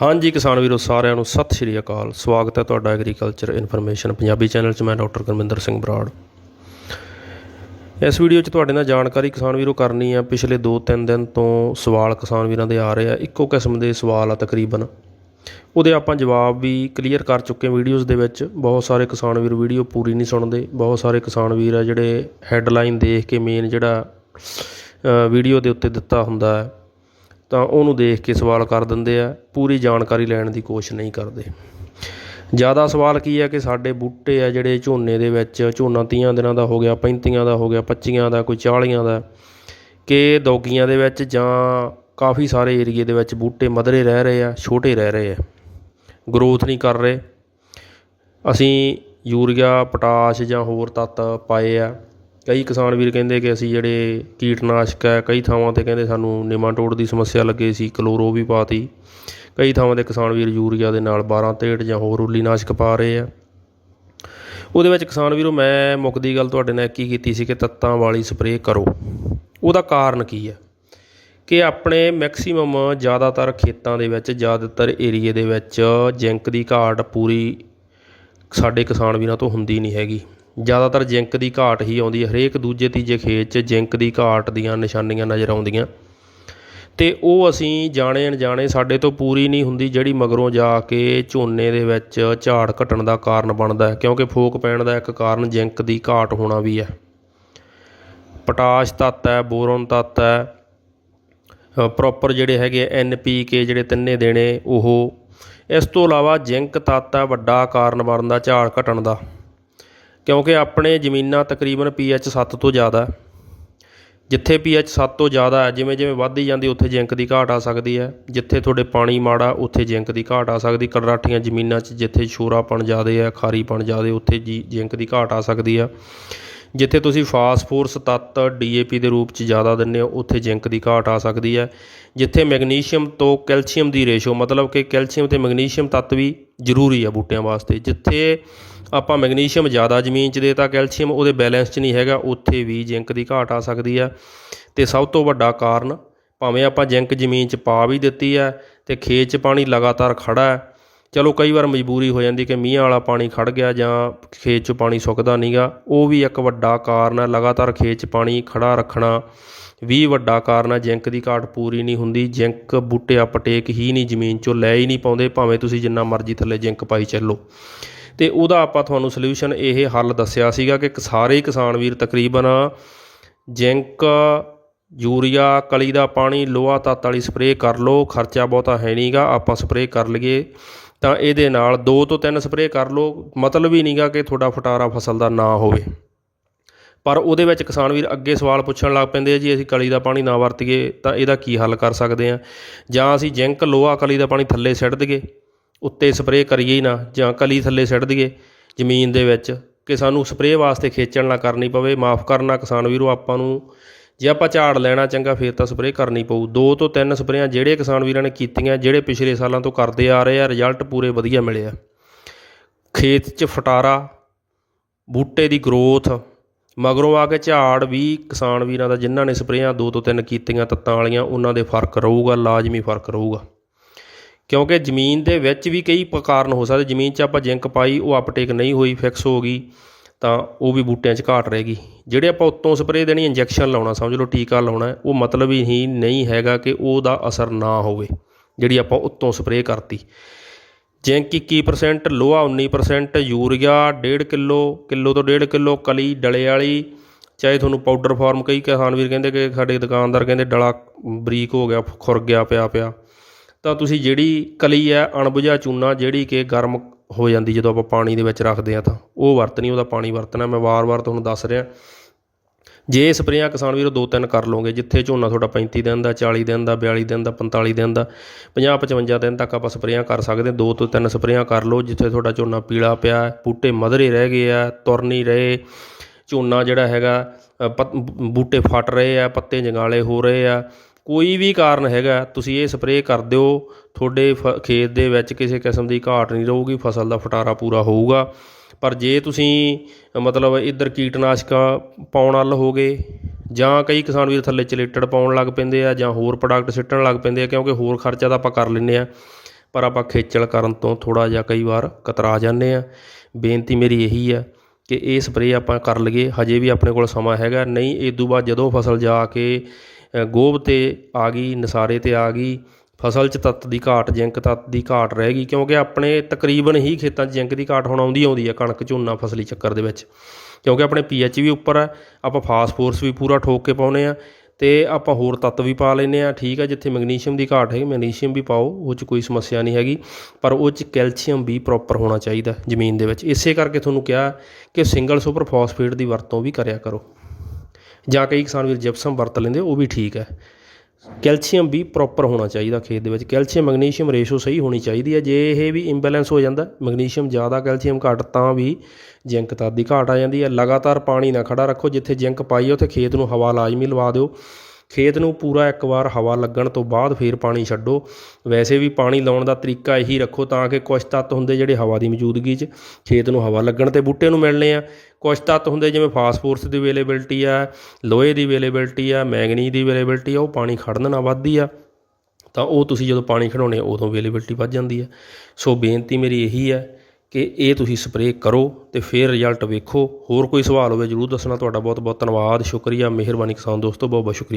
ਹਾਂਜੀ ਕਿਸਾਨ ਵੀਰੋ, ਸਾਰਿਆਂ ਨੂੰ ਸਤਿ ਸ਼੍ਰੀ ਅਕਾਲ। ਸਵਾਗਤ ਹੈ ਤੁਹਾਡਾ ਐਗਰੀਕਲਚਰ ਇਨਫੋਰਮੇਸ਼ਨ ਪੰਜਾਬੀ ਚੈਨਲ 'ਚ। ਮੈਂ ਡਾਕਟਰ ਗੁਰਮਿੰਦਰ ਸਿੰਘ ਬਰਾੜ। ਇਸ ਵੀਡੀਓ 'ਚ ਤੁਹਾਡੇ ਨਾਲ ਜਾਣਕਾਰੀ ਕਿਸਾਨ ਵੀਰੋ ਕਰਨੀ ਆ। ਪਿਛਲੇ 2-3 ਦਿਨ ਤੋਂ ਸਵਾਲ ਕਿਸਾਨ ਵੀਰਾਂ ਦੇ ਆ ਰਹੇ ਆ। ਇੱਕੋ ਕਿਸਮ ਦੇ ਸਵਾਲ ਆ ਤਕਰੀਬਨ। ਉਹਦੇ ਆਪਾਂ ਜਵਾਬ ਵੀ ਕਲੀਅਰ ਕਰ ਚੁੱਕੇ ਵੀਡੀਓਜ਼ ਦੇ ਵਿੱਚ। ਬਹੁਤ ਸਾਰੇ ਕਿਸਾਨ ਵੀਰ ਵੀਡੀਓ ਪੂਰੀ ਨਹੀਂ ਸੁਣਦੇ। ਬਹੁਤ ਸਾਰੇ ਕਿਸਾਨ ਵੀਰ ਆ ਜਿਹੜੇ ਹੈੱਡਲਾਈਨ ਦੇਖ ਕੇ ਮੇਨ ਜਿਹੜਾ ਵੀਡੀਓ ਦੇ ਉੱਤੇ ਦਿੱਤਾ ਹੁੰਦਾ ਹੈ। ਤਾਂ ਉਹਨੂੰ ਦੇਖ ਕੇ ਸਵਾਲ ਕਰ ਦਿੰਦੇ ਆ, ਪੂਰੀ ਜਾਣਕਾਰੀ ਲੈਣ ਦੀ ਕੋਸ਼ਿਸ਼ ਨਹੀਂ ਕਰਦੇ। ਜ਼ਿਆਦਾ ਸਵਾਲ ਕੀ ਹੈ ਕਿ ਸਾਡੇ ਬੂਟੇ ਆ ਜਿਹੜੇ ਝੋਨੇ ਦੇ ਵਿੱਚ, ਝੋਨਾ 30 ਦਿਨਾਂ ਦਾ ਹੋ ਗਿਆ 35 ਦਾ ਹੋ ਗਿਆ 25 ਦਾ, ਕੋਈ 40 ਦਾ, ਕਿ ਦੌਗੀਆਂ ਦੇ ਵਿੱਚ ਜਾਂ ਕਾਫੀ ਸਾਰੇ ਏਰੀਏ ਦੇ ਵਿੱਚ ਬੂਟੇ ਮਧਰੇ ਰਹਿ ਰਹੇ ਆ, ਛੋਟੇ ਰਹਿ ਰਹੇ ਆ। ਗਰੋਥ ਨਹੀਂ ਕਰ ਰਹੇ। ਅਸੀਂ ਯੂਰੀਆ, ਪੋਟਾਸ਼ ਜਾਂ ਹੋਰ ਤੱਤ ਪਾਏ ਆ। ਕਈ ਕਿਸਾਨ ਵੀਰ ਕਹਿੰਦੇ ਕਿ ਅਸੀਂ ਜਿਹੜੇ ਕੀਟਨਾਸ਼ਕ ਹੈ, ਕਈ ਥਾਵਾਂ ਤੇ ਕਹਿੰਦੇ ਸਾਨੂੰ ਨਿਮਾਟੋਡ ਦੀ ਸਮੱਸਿਆ ਲੱਗੇ ਸੀ, ਕਲੋਰੋ ਵੀ ਪਾ ਤੀ ਕਈ ਥਾਵਾਂ ਤੇ ਕਿਸਾਨ ਵੀਰ ਯੂਰੀਆ ਦੇ ਨਾਲ 12 ਤੇੜ ਜਾਂ ਹੋਰ ਉਲੀਨਾਸ਼ਕ ਪਾ ਰਹੇ ਆ। ਉਹਦੇ ਵਿੱਚ ਕਿਸਾਨ ਵੀਰੋ, ਮੈਂ ਮੁੱਕਦੀ ਗੱਲ ਤੁਹਾਡੇ ਨਾਲ ਕੀ ਕੀਤੀ ਸੀ ਕਿ ਤੱਤਾਂ ਵਾਲੀ ਸਪਰੇਅ ਕਰੋ। ਉਹਦਾ ਕਾਰਨ ਕੀ ਹੈ? ਕਿ ਆਪਣੇ ਮੈਕਸਿਮਮ ਜ਼ਿਆਦਾਤਰ ਖੇਤਾਂ ਦੇ ਵਿੱਚ, ਜ਼ਿਆਦਾਤਰ ਏਰੀਏ ਦੇ ਵਿੱਚ ਜਿੰਕ ਦੀ ਘਾਟ ਪੂਰੀ ਸਾਡੇ ਕਿਸਾਨ ਵੀਰਾਂ ਤੋਂ ਹੁੰਦੀ ਨਹੀਂ ਹੈਗੀ। ਜ਼ਿਆਦਾਤਰ ਜਿੰਕ ਦੀ ਘਾਟ ਹੀ ਆਉਂਦੀ ਹੈ, ਹਰੇਕ ਦੂਜੇ ਤੀਜੇ ਖੇਤ 'ਚ ਜਿੰਕ ਦੀ ਘਾਟ ਦੀਆਂ ਨਿਸ਼ਾਨੀਆਂ ਨਜ਼ਰ ਆਉਂਦੀਆਂ। ਤੇ ਉਹ ਅਸੀਂ ਜਾਣੇ ਅਣਜਾਣੇ ਸਾਡੇ ਤੋਂ ਪੂਰੀ ਨਹੀਂ ਹੁੰਦੀ, ਜਿਹੜੀ ਮਗਰੋਂ ਜਾ ਕੇ ਝੋਨੇ ਦੇ ਵਿੱਚ ਝਾੜ ਘਟਣ ਦਾ ਕਾਰਨ ਬਣਦਾ ਹੈ, ਕਿਉਂਕਿ ਫੋਕ ਪੈਣ ਦਾ ਇੱਕ ਕਾਰਨ ਜਿੰਕ ਦੀ ਘਾਟ ਹੋਣਾ ਵੀ ਹੈ। ਪੋਟਾਸ਼ ਤੱਤ ਹੈ, ਬੋਰੋਨ ਤੱਤ ਹੈ ਪ੍ਰੋਪਰ ਜਿਹੜੇ ਹੈਗੇ ਐਨ ਪੀ ਕੇ ਜਿਹੜੇ ਤਿੰਨੇ ਦੇਣੇ ਉਹ। ਇਸ ਤੋਂ ਇਲਾਵਾ ਜਿੰਕ ਤੱਤ ਹੈ, ਵੱਡਾ ਕਾਰਨ ਬਣਦਾ ਝਾੜ ਘਟਣ ਦਾ। ਕਿਉਂਕਿ ਆਪਣੇ ਜ਼ਮੀਨਾਂ ਤਕਰੀਬਨ ਪੀ ਐੱਚ ਸੱਤ ਤੋਂ ਜ਼ਿਆਦਾ ਜਿੱਥੇ ਪੀ ਐੱਚ 7 ਤੋਂ ਜ਼ਿਆਦਾ ਹੈ, ਜਿਵੇਂ ਜਿਵੇਂ ਵੱਧਦੀ ਜਾਂਦੀ, ਉੱਥੇ ਜਿੰਕ ਦੀ ਘਾਟ ਆ ਸਕਦੀ ਹੈ। ਜਿੱਥੇ ਤੁਹਾਡੇ ਪਾਣੀ ਮਾੜਾ, ਉੱਥੇ ਜਿੰਕ ਦੀ ਘਾਟ ਆ ਸਕਦੀ। ਕੜਰਾਠੀਆਂ ਜ਼ਮੀਨਾਂ 'ਚ ਜਿੱਥੇ ਸ਼ੋਰਾਪਣ ਜ਼ਿਆਦਾ ਹੈ, ਖਾਰੀਪਣ ਜ਼ਿਆਦਾ, ਉੱਥੇ ਜੀ ਜਿੰਕ ਦੀ ਘਾਟ ਆ ਸਕਦੀ ਆ ਜਿੱਥੇ ਤੁਸੀਂ ਫਾਸਫੋਰਸ ਤੱਤ, ਡੀਏਪੀ ਦੇ ਰੂਪ 'ਚ ਜ਼ਿਆਦਾ ਦਿੰਦੇ ਹੋ, ਉੱਥੇ ਜਿੰਕ ਦੀ ਘਾਟ ਆ ਸਕਦੀ ਹੈ। ਜਿੱਥੇ ਮੈਗਨੀਸ਼ੀਅਮ ਤੋਂ ਕੈਲਸ਼ੀਅਮ ਦੀ ਰੇਸ਼ੋ, ਮਤਲਬ ਕਿ ਕੈਲਸ਼ੀਅਮ ਤੇ ਮੈਗਨੀਸ਼ੀਅਮ ਤੱਤ ਵੀ ਜ਼ਰੂਰੀ ਆ ਬੂਟਿਆਂ ਵਾਸਤੇ। ਜਿੱਥੇ ਆਪਾਂ ਮੈਗਨੀਸ਼ੀਅਮ ਜ਼ਿਆਦਾ ਜ਼ਮੀਨ 'ਚ ਦੇਤਾ ਕੈਲਸ਼ੀਅਮ ਉਹਦੇ ਬੈਲੈਂਸ 'ਚ ਨਹੀਂ ਹੈਗਾ, ਉੱਥੇ ਵੀ ਜਿੰਕ ਦੀ ਘਾਟ ਆ ਸਕਦੀ ਆ ਤੇ ਸਭ ਤੋਂ ਵੱਡਾ ਕਾਰਨ, ਭਾਵੇਂ ਆਪਾਂ ਜਿੰਕ ਜ਼ਮੀਨ 'ਚ ਪਾ ਵੀ ਦਿੱਤੀ ਹੈ ਤੇ ਖੇਤ 'ਚ ਪਾਣੀ ਲਗਾਤਾਰ ਖੜਾ ਹੈ ਚਲੋ ਕਈ ਵਾਰ ਮਜਬੂਰੀ ਹੋ ਜਾਂਦੀ ਕਿ ਮੀਂਹ ਵਾਲਾ ਪਾਣੀ ਖੜ੍ਹ ਗਿਆ ਜਾਂ ਖੇਤ 'ਚ ਪਾਣੀ ਸੁੱਕਦਾ ਨਹੀਂਗਾ ਉਹ ਵੀ ਇੱਕ ਵੱਡਾ ਕਾਰਨ ਹੈ ਲਗਾਤਾਰ ਖੇਤ 'ਚ ਪਾਣੀ ਖੜਾ ਰੱਖਣਾ ਵੀ ਵੱਡਾ ਕਾਰਨ ਹੈ ਜਿੰਕ ਦੀ ਘਾਟ ਪੂਰੀ ਨਹੀਂ ਹੁੰਦੀ, ਜਿੰਕ ਬੂਟੇ ਅਪਟੇਕ ਹੀ ਨਹੀਂ, ਜ਼ਮੀਨ 'ਚੋਂ ਲੈ ਹੀ ਨਹੀਂ ਪਾਉਂਦੇ, ਭਾਵੇਂ ਤੁਸੀਂ ਜਿੰਨਾ ਮਰਜ਼ੀ ਥੱਲੇ ਜਿੰਕ ਪਾਈ ਚੱਲੋ। ਤੇ ਉਹਦਾ ਆਪਾਂ ਤੁਹਾਨੂੰ ਸੋਲੂਸ਼ਨ ਇਹ ਹੱਲ ਦੱਸਿਆ ਸੀਗਾ ਕਿ ਸਾਰੇ ਕਿਸਾਨ ਵੀਰ ਤਕਰੀਬਨ ਜਿੰਕ ਯੂਰੀਆ, ਕਲੀ ਦਾ ਪਾਣੀ, ਲੋਹਾ ਤੱਤ ਵਾਲੀ ਸਪਰੇਅ ਕਰ ਲਓ, ਖਰਚਾ ਬਹੁਤਾ ਹੈ ਨਹੀਂਗਾ ਆਪਾਂ ਸਪਰੇਅ ਕਰ ਲਈਏ। ਤਾਂ ਇਹਦੇ ਨਾਲ ਦੋ ਤੋਂ ਤਿੰਨ ਸਪਰੇਅ ਕਰ ਲਓ, ਮਤਲਬ ਹੀ ਨਹੀਂਗਾ ਕਿ ਤੁਹਾਡਾ ਫਟਾਰਾ ਫਸਲ ਦਾ ਨਾ ਹੋਵੇ। ਪਰ ਉਹਦੇ ਵਿੱਚ ਕਿਸਾਨ ਵੀਰ ਅੱਗੇ ਸਵਾਲ ਪੁੱਛਣ ਲੱਗ ਪੈਂਦੇ ਆ, ਜੀ ਅਸੀਂ ਕਲੀ ਦਾ ਪਾਣੀ ਨਾ ਵਰਤੀਏ, ਤਾਂ ਇਹਦਾ ਕੀ ਹੱਲ ਕਰ ਸਕਦੇ ਆ? ਜਾਂ ਅਸੀਂ ਜਿੰਕ, ਲੋਹਾ, ਕਲੀ ਦਾ ਪਾਣੀ ਥੱਲੇ ਸਿੱਟ ਦਈਏ, ਉੱਤੇ ਸਪਰੇਅ ਕਰੀਏ ਹੀ ਨਾ, ਜਾਂ ਕਲੀ ਥੱਲੇ ਸਿੱਟ ਦਈਏ ਜ਼ਮੀਨ ਦੇ ਵਿੱਚ, ਕਿ ਸਾਨੂੰ ਸਪਰੇਅ ਵਾਸਤੇ ਖੇਚਣ ਨਾ ਕਰਨੀ ਪਵੇ, ਮਾਫ ਕਰਨਾ ਕਿਸਾਨ ਵੀਰੋ, ਆਪਾਂ ਨੂੰ ਜੇ ਆਪਾਂ ਝਾੜ ਲੈਣਾ ਚੰਗਾ, ਫੇਰ ਤਾਂ ਸਪਰੇਅ ਕਰਨੀ ਪਊ। ਦੋ ਤੋਂ ਤਿੰਨ ਸਪਰੇਆਂ ਜਿਹੜੇ ਕਿਸਾਨ ਵੀਰਾਂ ਨੇ ਕੀਤੀਆਂ, ਜਿਹੜੇ ਪਿਛਲੇ ਸਾਲਾਂ ਤੋਂ ਕਰਦੇ ਆ ਰਹੇ ਆ ਰਿਜ਼ਲਟ ਪੂਰੇ ਵਧੀਆ ਮਿਲੇ ਆ। ਖੇਤ 'ਚ ਫਟਾਰਾ, ਬੂਟੇ ਦੀ ਗਰੋਥ, ਮਗਰੋਂ ਆ ਕੇ ਝਾੜ ਵੀ ਕਿਸਾਨ ਵੀਰਾਂ ਦਾ ਜਿਨ੍ਹਾਂ ਨੇ ਸਪਰੇਆਂ ਦੋ ਤੋਂ ਤਿੰਨ ਕੀਤੀਆਂ ਤੱਤਾਂ ਵਾਲੀਆਂ, ਉਹਨਾਂ ਦੇ ਫ਼ਰਕ ਰਹੂਗਾ, ਲਾਜ਼ਮੀ ਫ਼ਰਕ ਰਹੂਗਾ। ਕਿਉਂਕਿ ਜ਼ਮੀਨ ਦੇ ਵਿੱਚ ਵੀ ਕਈ ਕਾਰਨ ਹੋ ਸਕਦੇ। ਜ਼ਮੀਨ 'ਚ ਆਪਾਂ ਜਿੰਕ ਪਾਈ, ਉਹ ਅਪਟੇਕ ਨਹੀਂ ਹੋਈ ਫਿਕਸ ਹੋ ਗਈ। ਤਾਂ ਉਹ ਵੀ ਬੂਟਿਆਂ 'ਚ ਘਾਟ ਰਹੇਗੀ ਜਿਹੜੇ ਆਪਾਂ ਉੱਤੋਂ ਸਪਰੇਅ ਦੇਣੀ, ਇੰਜੈਕਸ਼ਨ ਲਾਉਣਾ, ਸਮਝ ਲਓ ਟੀਕਾ ਲਾਉਣਾ, ਉਹ ਮਤਲਬ ਹੀ ਨਹੀਂ ਹੈਗਾ ਕਿ ਉਹਦਾ ਅਸਰ ਨਾ ਹੋਵੇ, ਜਿਹੜੀ ਆਪਾਂ ਉੱਤੋਂ ਸਪਰੇਅ ਕਰਤੀ। ਜਿੰਕ 21% ਲੋਹਾ 19% ਯੂਰੀਆ 1.5 ਕਿਲੋ ਕਿਲੋ ਤੋਂ 1.5 ਕਿਲੋ, ਕਲੀ ਡਲੇ ਵਾਲੀ, ਚਾਹੇ ਤੁਹਾਨੂੰ ਪਾਊਡਰ ਫਾਰਮ ਕਈ ਕਿਸਾਨ ਵੀਰ ਕਹਿੰਦੇ ਕਿ ਸਾਡੇ ਦੁਕਾਨਦਾਰ ਕਹਿੰਦੇ ਡਲਾ ਬਰੀਕ ਹੋ ਗਿਆ, ਖੁਰ ਗਿਆ, ਪਿਆ ਪਿਆ। ਤਾਂ ਤੁਸੀਂ ਜਿਹੜੀ ਕਲੀ ਹੈ, ਅਣਬੁਝਾ ਚੂਨਾ, ਜਿਹੜੀ ਕਿ ਗਰਮ ਹੋ ਜਾਂਦੀ ਜਦੋਂ ਆਪਾਂ ਪਾਣੀ ਦੇ ਵਿੱਚ ਰੱਖਦੇ ਹਾਂ ਤਾਂ। ਉਹ ਵਰਤਣੀ ਉਹਦਾ ਪਾਣੀ ਵਰਤਣਾ। ਮੈਂ ਵਾਰ-ਵਾਰ ਤੁਹਾਨੂੰ ਦੱਸ ਰਿਹਾ। ਜੇ ਸਪਰੇਆਂ ਕਿਸਾਨ ਵੀਰੋ ਦੋ ਤਿੰਨ ਕਰ ਲਓਗੇ, ਜਿੱਥੇ ਝੋਨਾ ਤੁਹਾਡਾ 35 ਦਿਨ ਦਾ 40 ਦਿਨ ਦਾ 42 ਦਿਨ ਦਾ 45 ਦਿਨ ਦਾ 50 55 ਦਿਨ ਤੱਕ ਆਪਾਂ ਸਪਰੇਆਂ ਕਰ ਸਕਦੇ ਦੋ ਤੋਂ ਤਿੰਨ ਸਪਰੇਆਂ ਕਰ ਲਓ, ਜਿੱਥੇ ਤੁਹਾਡਾ ਝੋਨਾ ਪੀਲਾ ਪਿਆ ਬੂਟੇ ਮਧਰੇ ਰਹਿ ਗਏ ਆ, ਤੁਰ ਨਹੀਂ ਰਹੇ। ਝੋਨਾ ਜਿਹੜਾ ਹੈਗਾ ਬੂਟੇ ਫਟ ਰਹੇ ਆ, ਪੱਤੇ ਜੰਗਾਲੇ ਹੋ ਰਹੇ ਆ। ਕੋਈ ਵੀ ਕਾਰਨ ਹੈਗਾ, ਤੁਸੀਂ ਇਹ ਸਪਰੇਅ ਕਰ ਦਿਓ, ਤੁਹਾਡੇ ਫ, ਖੇਤ ਦੇ ਵਿੱਚ ਕਿਸੇ ਕਿਸਮ ਦੀ ਘਾਟ ਨਹੀਂ ਰਹੂਗੀ, ਫਸਲ ਦਾ ਫਟਾਰਾ ਪੂਰਾ ਹੋਊਗਾ। ਪਰ ਜੇ ਤੁਸੀਂ, ਮਤਲਬ ਇੱਧਰ ਕੀਟਨਾਸ਼ਕਾਂ ਪਾਉਣ ਵੱਲ ਹੋਗੇ, ਜਾਂ ਕਈ ਕਿਸਾਨ ਵੀਰ ਥੱਲੇ ਚਲੇਟੜ ਪਾਉਣ ਲੱਗ ਪੈਂਦੇ ਆ, ਜਾਂ ਹੋਰ ਪ੍ਰੋਡਕਟ ਸਿੱਟਣ ਲੱਗ ਪੈਂਦੇ ਆ, ਕਿਉਂਕਿ ਹੋਰ ਖਰਚਾ ਤਾਂ ਆਪਾਂ ਕਰ ਲੈਂਦੇ ਆ, ਪਰ ਆਪਾਂ ਖੇਚਲ ਕਰਨ ਤੋਂ ਥੋੜ੍ਹਾ ਜਿਹਾ ਕਈ ਵਾਰ ਕਤਰਾ ਜਾਂਦੇ ਆ। ਬੇਨਤੀ ਮੇਰੀ ਇਹੀ ਆ ਕਿ ਇਹ ਸਪਰੇਅ ਆਪਾਂ ਕਰ ਲਈਏ, ਹਜੇ ਵੀ ਆਪਣੇ ਕੋਲ ਸਮਾਂ ਹੈਗਾ, ਨਹੀਂ ਇਹ ਤੋਂ ਬਾਅਦ ਜਦੋਂ ਫਸਲ ਜਾ ਕੇ ਗੋਭ ਤੇ ਆ ਗਈ, ਨਸਾਰੇ ਤੇ ਆ ਗਈ, ਫਸਲ 'ਚ ਤੱਤ ਦੀ ਘਾਟ, ਜਿੰਕ ਤੱਤ ਦੀ ਘਾਟ ਰਹਿ ਗਈ, ਕਿਉਂਕਿ ਆਪਣੇ ਤਕਰੀਬਨ ਹੀ ਖੇਤਾਂ 'ਚ ਜਿੰਕ ਦੀ ਘਾਟ ਹੁਣ ਆਉਂਦੀ ਆਉਂਦੀ ਆ ਕਣਕ ਝੋਨਾ ਫਸਲੀ ਚੱਕਰ ਦੇ ਵਿੱਚ। ਕਿਉਂਕਿ ਆਪਣੇ ਪੀਐਚ ਵੀ ਉੱਪਰ ਆ, ਆਪਾਂ ਫਾਸਫੋਰਸ ਵੀ ਪੂਰਾ ਠੋਕ ਕੇ ਪਾਉਨੇ ਆ ਤੇ ਆਪਾਂ ਹੋਰ ਤੱਤ ਵੀ ਪਾ ਲੈਨੇ ਆ, ਠੀਕ ਆ, ਜਿੱਥੇ ਮੈਗਨੀਸ਼ੀਅਮ ਦੀ ਘਾਟ ਹੈ ਮੈਗਨੀਸ਼ੀਅਮ ਵੀ ਪਾਓ, ਉਹ 'ਚ ਕੋਈ ਸਮੱਸਿਆ ਨਹੀਂ ਹੈਗੀ, ਪਰ ਉਹ 'ਚ ਕੈਲਸ਼ੀਅਮ ਵੀ ਪ੍ਰੋਪਰ ਹੋਣਾ ਚਾਹੀਦਾ ਜ਼ਮੀਨ ਦੇ ਵਿੱਚ। ਇਸੇ ਕਰਕੇ ਤੁਹਾਨੂੰ ਕਿਹਾ ਕਿ ਸਿੰਗਲ ਸੁਪਰ ਫਾਸਫੇਟ ਦੀ ਵਰਤੋਂ ਵੀ ਕਰਿਆ ਕਰੋ। ਜਾਂ ਕਈ ਕਿਸਾਨ ਵੀਰ ਜਿਪਸਮ ਵਰਤ ਲੈਂਦੇ, ਉਹ ਵੀ ਠੀਕ ਹੈ। ਕੈਲਸ਼ੀਅਮ ਵੀ ਪ੍ਰੋਪਰ ਹੋਣਾ ਚਾਹੀਦਾ ਖੇਤ ਦੇ ਵਿੱਚ। ਕੈਲਸ਼ੀਅਮ, ਮੈਗਨੀਸ਼ੀਅਮ ਰੇਸ਼ੋ ਸਹੀ ਹੋਣੀ ਚਾਹੀਦੀ ਹੈ। ਜੇ ਇਹ ਵੀ ਇੰਬੈਲੈਂਸ ਹੋ ਜਾਂਦਾ, ਮੈਗਨੀਸ਼ੀਅਮ ਜ਼ਿਆਦਾ ਕੈਲਸ਼ੀਅਮ ਘੱਟ, ਤਾਂ ਵੀ ਜਿੰਕ ਤੱਤ ਦੀ ਘਾਟ ਆ ਜਾਂਦੀ ਹੈ। ਲਗਾਤਾਰ ਪਾਣੀ ਨਾ ਖੜਾ ਰੱਖੋ, ਜਿੱਥੇ ਜਿੰਕ ਪਾਈ ਉੱਥੇ ਖੇਤ ਨੂੰ ਹਵਾ ਲਾਜ਼ਮੀ ਲਵਾ ਦਿਓ। ਖੇਤ ਨੂੰ ਪੂਰਾ ਇੱਕ ਵਾਰ ਹਵਾ ਲੱਗਣ ਤੋਂ ਬਾਅਦ ਫੇਰ ਪਾਣੀ ਛੱਡੋ। ਵੈਸੇ ਵੀ ਪਾਣੀ ਲਾਉਣ ਦਾ ਤਰੀਕਾ ਇਹੀ ਰੱਖੋ ਤਾਂ ਕਿ ਕੁਝ ਤੱਤ ਹੁੰਦੇ ਜਿਹੜੇ ਹਵਾ ਦੀ ਮੌਜੂਦਗੀ 'ਚ ਖੇਤ ਨੂੰ ਹਵਾ ਲੱਗਣ ਤੇ ਬੂਟੇ ਨੂੰ ਮਿਲਣੇ ਆ। ਕੁਝ ਤੱਤ ਹੁੰਦੇ ਜਿਵੇਂ ਫਾਸਫੋਰਸ ਦੀ ਅਵੇਲੇਬਿਲਟੀ ਆ, ਲੋਹੇ ਦੀ ਅਵੇਲੇਬਿਲਟੀ ਆ, ਮੈਂਗਨੀ ਦੀ ਅਵੇਲੇਬਿਲਟੀ ਆ, ਉਹ ਪਾਣੀ ਖੜਨ ਨਾਲ ਵੱਧਦੀ ਆ। ਤਾਂ ਉਹ ਤੁਸੀਂ ਜਦੋਂ ਪਾਣੀ ਖੜਾਉਣੇ ਉਦੋਂ ਅਵੇਲੇਬਿਲਟੀ ਵੱਧ ਜਾਂਦੀ ਹੈ ਸੋ ਬੇਨਤੀ ਮੇਰੀ ਇਹੀ ਹੈ ਕਿ ਇਹ ਤੁਸੀਂ ਸਪਰੇਅ ਕਰੋ ਤੇ ਫਿਰ ਰਿਜ਼ਲਟ ਵੇਖੋ। ਹੋਰ ਕੋਈ ਸਵਾਲ ਹੋਵੇ ਜਰੂਰ ਦੱਸਣਾ। ਤੁਹਾਡਾ ਬਹੁਤ ਬਹੁਤ ਧੰਨਵਾਦ। ਸ਼ੁਕਰੀਆ। ਮਿਹਰਬਾਨੀ ਕਿਸਾਨ ਦੋਸਤੋ। ਬਹੁਤ ਬਹੁਤ ਸ਼ੁਕਰੀਆ।